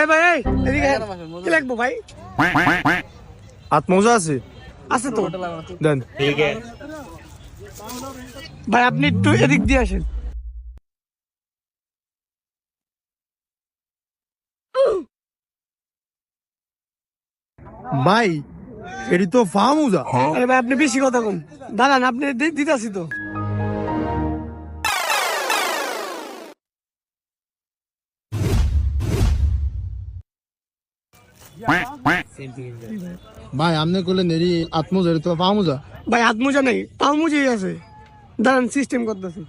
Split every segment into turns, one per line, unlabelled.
এ ভাই কি ভাই?
আছে।
ভাই, আপনি একটু এদিক দিয়ে আসেন।
ভাই, এটি তো ফা মোজা
আরে আপনি বেশি কথা কন। দাঁড়ান, আপনি দিতাছি তো।
ভাই আপনি করলেন এটি হাত মোজা এটি তো মোজা
ভাই হাত মোজা নেই পাও মুজেই আছে। দাঁড়ান সিস্টেম করতেছি।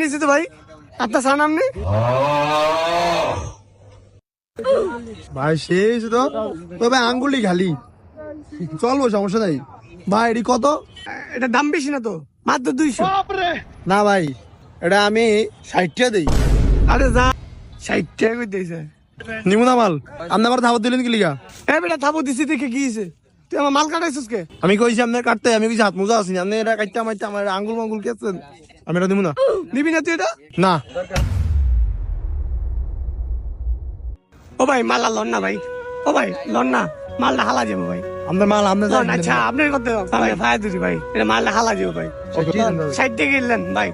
নিছি তো ভাই। আপনার সান আপনি
ভাই শেষ তো তবে আঙ্গুলি খালি। চলবো সমস্যা নাই। ভাই এটি কত?
এটা দাম বেশি না তো? মাত্র দুইশো।
না ভাই এটা আমি ষাটটা দিই।
আরে যা ষাট টাকা করে দিয়েছে
নিমু না মাল আপনি আমার ধাবত দিলেন কি লিগা?
এ বেটা থাপো দিছি দেখে কি হয়েছে তুই আমার মাল কাটাইছিস কে?
আমি কইছি আপনার কাটতে আমি কইছি হাত মোজা আসিনি আপনি এটা কাটতে মাইতে আমার আঙ্গুল মাঙ্গুল কেছেন আমি এটা দিব না
নিবি না তুই এটা?
না।
ও ভাই মালা লন না ভাই। ও ভাই লন না মালটা হালা যাব ভাই।
আপনার মাল আপনার
লন আচ্ছা আপনার কথা ভাই এটা মাল হালা দিও ভাই। ষাট টাকা ভাই।